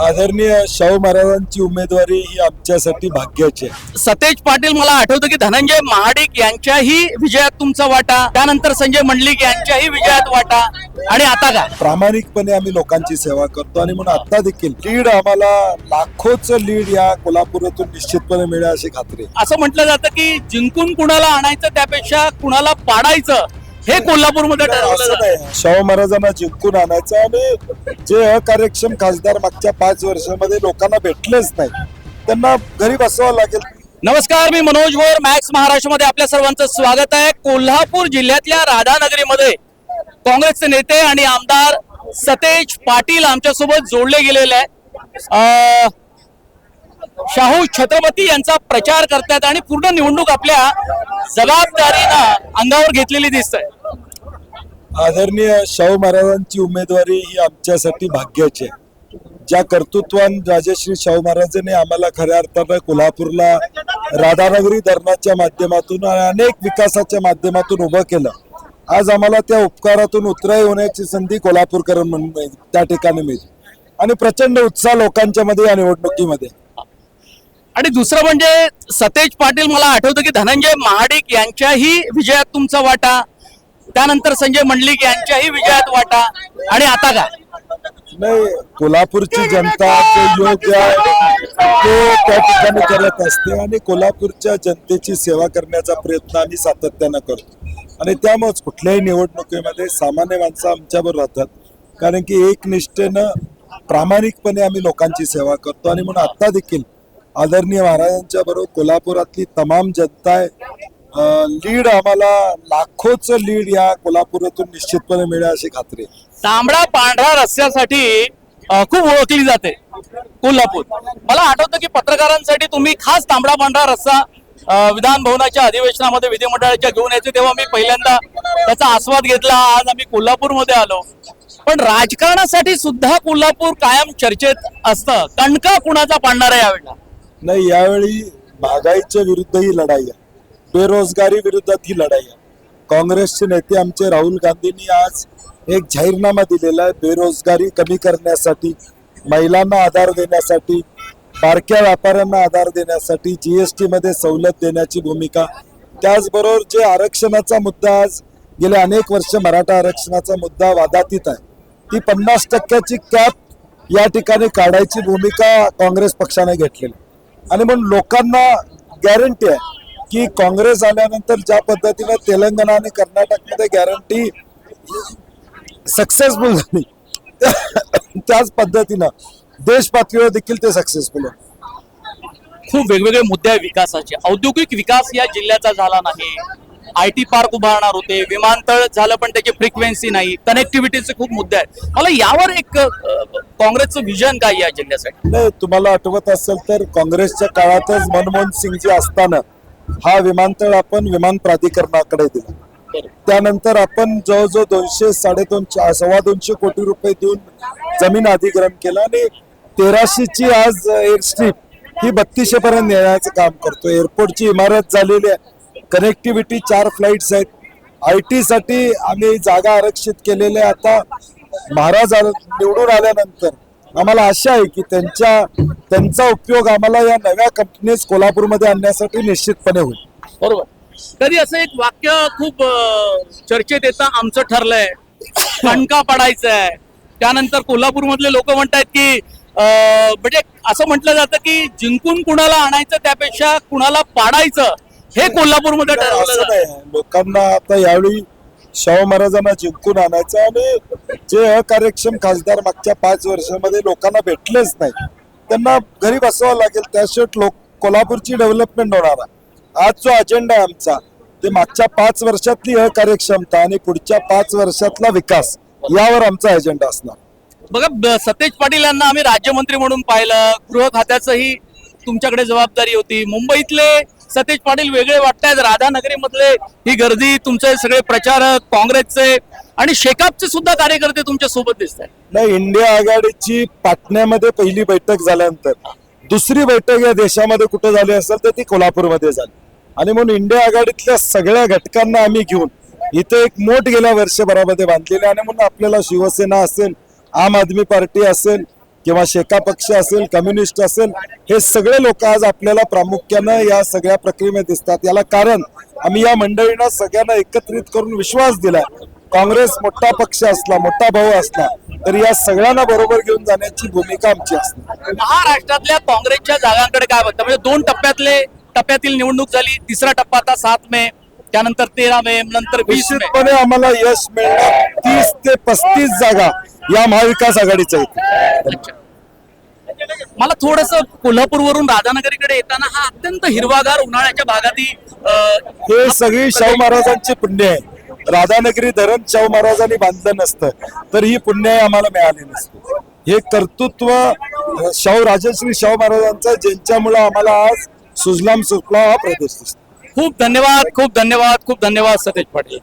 आदरणीय शाहू महाराजांची उमेदवारी ही आमच्यासाठी भाग्याची आहे. सतेज पाटील मला आठवतं की धनंजय महाडिक यांच्याही विजयात तुमचा वाटा त्यानंतर संजय मंडलिक यांच्याही विजयात वाटा. आणि आता काय प्रामाणिकपणे आम्ही लोकांची सेवा करतो आणि म्हणून आता देखील लीड आम्हाला लाखोचं लीड या कोल्हापुरातून निश्चितपणे मिळेल अशी खात्री आहे. असं म्हटलं जातं की जिंकून कुणाला आणायचं त्यापेक्षा कुणाला पाडायचं हे कोल्हापूरमध्ये ठरवलं असं जातं. नाही. शाहू महाराजांना जिंकून आणायचं आणि जे अकार्यक्षम खासदार मागच्या पाच वर्षामध्ये लोकांना भेटलेच नाही त्यांना घरी बसवावं लागेल. नमस्कार मी मनोज भोर मॅक्स महाराष्ट्रामध्ये आपल्या सर्वांचं स्वागत आहे. कोल्हापूर जिल्ह्यातल्या राधानगरीमध्ये काँग्रेसचे नेते आणि आमदार सतेज पाटील आमच्यासोबत जोडले गेलेले आहे अं, शाहू छत्रपती यांचा प्रचार करतात आणि पूर्ण निवडणूक आपल्या जबाबदारीनं अंगावर घेतलेली दिसत आहे आदरणीय शाहू महाराजांची उमेदवारी ही आमच्यासाठी भाग्याची आहे. ज्या कर्तृत्वान राजश्री शाहू महाराजांनी आम्हाला खऱ्या अर्थानं कोल्हापूरला राधानगरी धरणाच्या माध्यमातून आणि अनेक विकासाच्या माध्यमातून उभं केलं. आज आम्हाला त्या उपकारातून उतराई होण्याची संधी कोल्हापूरकर म्हणून त्या ठिकाणी मिळते. आणि प्रचंड उत्साह लोकांच्या मध्ये या निवडणुकीमध्ये. आणि दुसरं म्हणजे सतेज पाटील मला आठवतं की धनंजय महाडिक यांच्याही विजयात तुमचा वाटा. त्यानंतर संजय मंडलिक यांच्याही विजयात वाटा. आणि आता का? नाही कोल्हापूरची जनता जे योग्य आहे ते त्या ठिकाणी करत असते आणि कोल्हापूरच्या जनतेची सेवा करण्याचा प्रयत्न आम्ही सातत्यानं करतो. आणि त्यामुळेच कुठल्याही निवडणुकीमध्ये सामान्य माणसं आमच्याबरोबर राहतात. कारण की एकनिष्ठेनं प्रामाणिकपणे आम्ही लोकांची सेवा करतो आणि म्हणून आत्ता देखील आदरणीय महाराजांच्या बरोबर कोल्हापुरातली तमाम जनता आहे. लीड आम्हाला लाखोच लीड या कोल्हापुरातून निश्चितपणे मिळेल अशी खात्री तांबडा पांढरा रस्त्यासाठी खूप ओळखली जाते कोल्हापूर. मला आठवतं की पत्रकारांसाठी तुम्ही खास तांबडा पांढरा रस्ता विधान भवनाच्या अधिवेशनामध्ये विधिमंडळाच्या घेऊन यायचे तेव्हा मी पहिल्यांदा त्याचा आस्वाद घेतला. आज आम्ही कोल्हापूरमध्ये आलो. पण राजकारणासाठी सुद्धा कोल्हापूर कायम चर्चेत असतं. कणका कुणाचा पाडणार आहे यावेळेला? नाही यावेळी महागाईच्या विरुद्ध ही लढाई आहे. बेरोजगारी विरुद्धात ही लढाई आहे. काँग्रेसचे नेते आमचे राहुल गांधींनी आज एक जाहीरनामा दिलेला आहे बेरोजगारी कमी करण्यासाठी महिलांना आधार देण्यासाठी बारक्या व्यापाऱ्यांना आधार देण्यासाठी जीएसटी मध्ये सवलत देण्याची भूमिका. त्याचबरोबर जे आरक्षणाचा मुद्दा आज गेले अनेक वर्ष मराठा आरक्षणाचा मुद्दा वादातीत आहे ती पन्नास टक्क्याची कॅप या ठिकाणी काढायची भूमिका काँग्रेस पक्षाने घेतलेली आणि म्हणून लोकांना गॅरंटी आहे की काँग्रेस आल्यानंतर ज्या पद्धतीने तेलंगणा आणि कर्नाटकमध्ये गॅरंटी सक्सेसफुल झाली त्याच पद्धतीनं देश पातळीवर देखील ते सक्सेसफुल आहे. खूप वेगवेगळे मुद्दे आहे विकासाचे. औद्योगिक विकास या जिल्ह्याचा झाला नाही. आय टी पार्क उभारणार होते विमानतळ झालं पण त्याची फ्रिक्वेन्सी नाही कनेक्टिव्हिटीचे खूप मुद्दे आहेत. मला यावर एक काँग्रेसचं विजन काय या जिल्ह्यासाठी? नाही तुम्हाला आठवत असेल तर काँग्रेसच्या काळातच मनमोहन सिंगजी असताना हा विमानतळ आपण विमान प्राधिकरणाकडे दिला. त्यानंतर आपण जवळजवळ दोनशे साडेदोन चा- सव्वा दोनशे कोटी रुपये देऊन जमीन अधिग्रहण केलं आणि तेराशेची आज एअर स्ट्रीप ही बत्तीसशे पर्यंत नेण्याचं काम करतो एअरपोर्टची इमारत झालेली आहे. कनेक्टिव्हिटी चार फ्लाईट्स आहेत. आय टी साठी आम्ही जागा आरक्षित केलेल्या आहे. आता महाराज आले- निवडून आल्यानंतर आम्हाला आशा आहे की त्यांच्या त्यांचा उपयोग आम्हाला या नव्या कंपनीज कोल्हापूरमध्ये आणण्यासाठी निश्चितपणे होईल. बरोबर. कधी असं एक वाक्य खूप चर्चेत येतं आमचं ठरलंय. कणका पडायचं आहे त्यानंतर कोल्हापूर मधले लोक म्हणतात की अ, म्हणजे असं म्हटलं जातं की जिंकून कुणाला आणायचं त्यापेक्षा कुणाला पाडायचं हे कोल्हापूरमध्ये ठरवलं असं जातं. नाही. लोकांना आता यावेळी शाहू महाराजांना जिंकून आणायचं आणि जे अकार्यक्षम खासदार मागच्या पाच वर्षामध्ये लोकांना भेटलेच नाही त्यांना घरी बसवावं लागेल. त्याशिवाय लोक कोल्हापूरची डेव्हलपमेंट होणार आहे. आज जो अजेंडा आहे आमचा ते मागच्या पाच वर्षातली अकार्यक्षमता आणि पुढच्या पाच वर्षातला विकास यावर आमचा अजेंडा असणार. बघा ब- सतेज पाटील यांना आम्ही राज्यमंत्री म्हणून पाहिलं. गृह खात्याचंही तुमच्याकडे जबाबदारी होती. मुंबईतले सतेज पाटील वेगळे वाटतायत. राधानगरीमधले ही गर्दी तुमचे सगळे प्रचारक काँग्रेसचे आणि शेकापचे सुद्धा कार्यकर्ते तुमच्यासोबत दिसत आहेत नाही इंडिया आघाडीची पाटण्यामध्ये पहिली बैठक झाल्यानंतर दुसरी बैठक या देशामध्ये कुठे झाली असेल तर ती कोल्हापूरमध्ये झाली. आणि म्हणून इंडिया आघाडीतल्या सगळ्या घटकांना आम्ही घेऊन इथे एक मोठ गेल्या वर्षभरामध्ये बांधलेली आणि म्हणून आपल्याला शिवसेना असेल आम आदमी पार्टी असेल किंवा शेका पक्ष असेल कम्युनिस्ट असेल हे सगळे लोक आज आपल्याला प्रामुख्यानं या सगळ्या प्रक्रियेमध्ये दिसतात. याला कारण आम्ही या मंडळीनं सगळ्यांना एकत्रित करून विश्वास दिला काँग्रेस मोठा पक्ष असला मोठा भाऊ असला तर या सगळ्यांना बरोबर घेऊन जाण्याची भूमिका आमची असते. महाराष्ट्रातल्या काँग्रेसच्या जागांकडे काय बघतं? म्हणजे दोन टप्प्यातले टप्प्यातील निवडणूक झाली तिसरा टप्पा आता सात मे. त्यानंतर तेरा मे नंतर वीस मे. निश्चितपणे आम्हाला यश मिळणार तीस ते पस्तीस जागा या महाविकास आघाडीच्या आहेत अच्छा. मला थोडस कोल्हापूरवरून राधानगरीकडे येताना हा अत्यंत हिरवागार उन्हाळ्याच्या भागातही अं, हे सगळी शाहू महाराजांची पुण्य आहे. राधानगरी धरण शाहू महाराजांनी बांधलं नसतं तर ही पुण्य आम्हाला मिळाली नसती. हे कर्तृत्व शाहू राजश्री शाहू महाराजांचं ज्यांच्यामुळे आम्हाला आज सुजलाम सुफलाम हा प्रदेश दिसतो. खूप धन्यवाद खूप धन्यवाद खूप धन्यवाद सतेज पाटील.